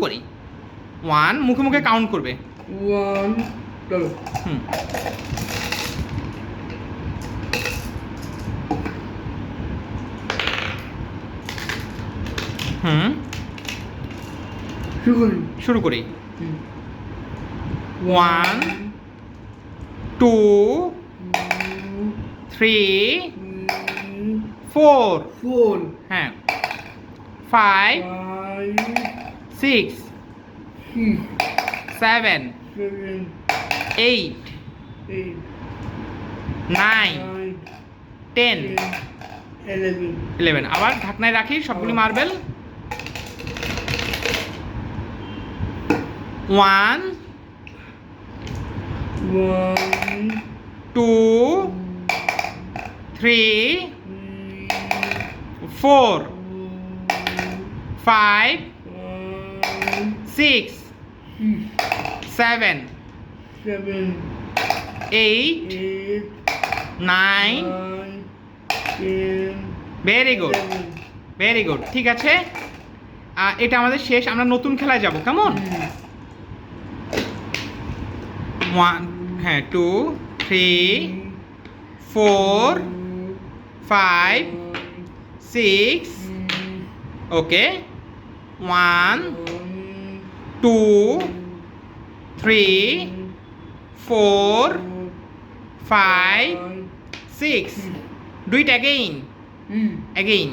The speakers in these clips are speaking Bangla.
করি। ওয়ান মুখে মুখে কাউন্ট করবে। One hmm. হুম। শুরু করি। One two three four four হ্যাঁ। Five six seven eight nine ten eleven আবার ঢাকনায় রাখি, সবগুলি marble one two three four five six seven eight nine very good very good ঠিক আছে? এটা আমাদের শেষ। আমরা নতুন খেলায় যাব। কেমন? ওয়ান হ্যাঁ two three four five six okay one two three four five six do it again again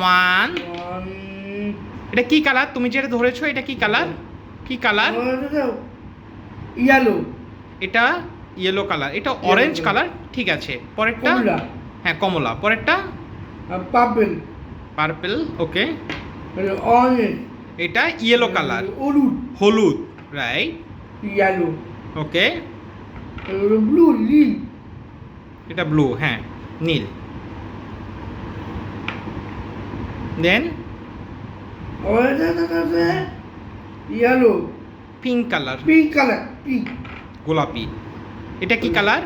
one এটা কি কালার তুমি যেটা ধরেছো এটা কি কালার কি কালার ইয়ালো এটা ইয়েলো কালার এটা অরেঞ্জ. কালার ঠিক আছে। পরেরটা? হ্যাঁ কমলা। পরেরটা? পার্পল পার্পল ওকে অরেঞ্জ এটা ইয়েলো কালার হলুদ। হলুদ রাইট ইয়ালো ওকে ব্লু নীল। এটা ব্লু হ্যাঁ নীল। Then yellow pink colour pink colour pink গোলাপি। এটা কি কালার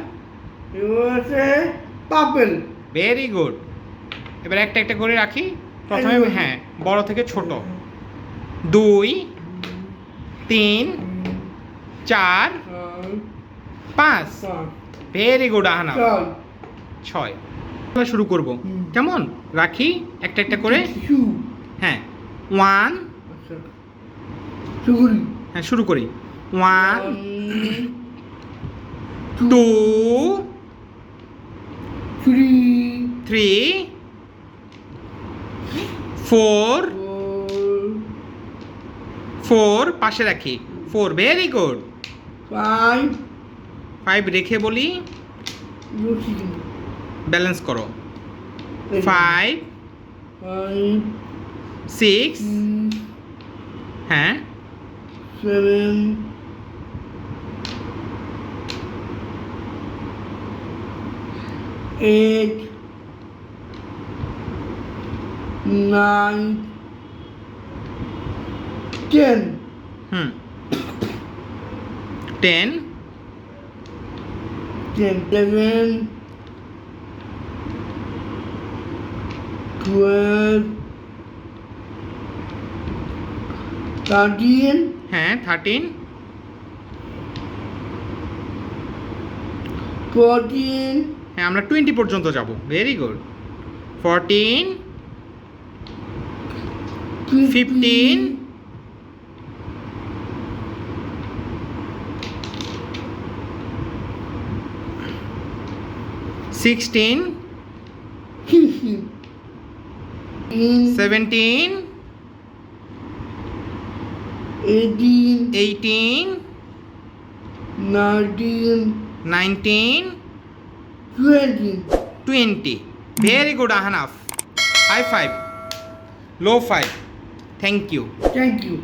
পার্পল ভেরি গুড এবার একটা একটা করে রাখি। প্রথমে হ্যাঁ বড় থেকে ছোট। দুই তিন চার পাঁচ। Very good Ahana. ছয়। আমরা শুরু করব। কেমন? রাখি একটা একটা করে। হ্যাঁ। ওয়ান আচ্ছা। হ্যাঁ শুরু করি। One two three three four four পাশে রাখি। Four very good. Five. Five রেখে বলি। ব্যালেন্স করো। ফাইভ। সিক্স। হ্যাঁ। Seven. Eight. Nine. Ten hmm ten ten seven twelve thirteen হ্যাঁ থার্টিন ফোরটিন হ্যাঁ আমরা টোয়েন্টি পর্যন্ত যাব। Very good fourteen fifteen sixteen. Seventeen. Eighteen, eighteen. Nineteen, nineteen. Twenty. Twenty. Very good Ahanaf high five low five thank you Thank you.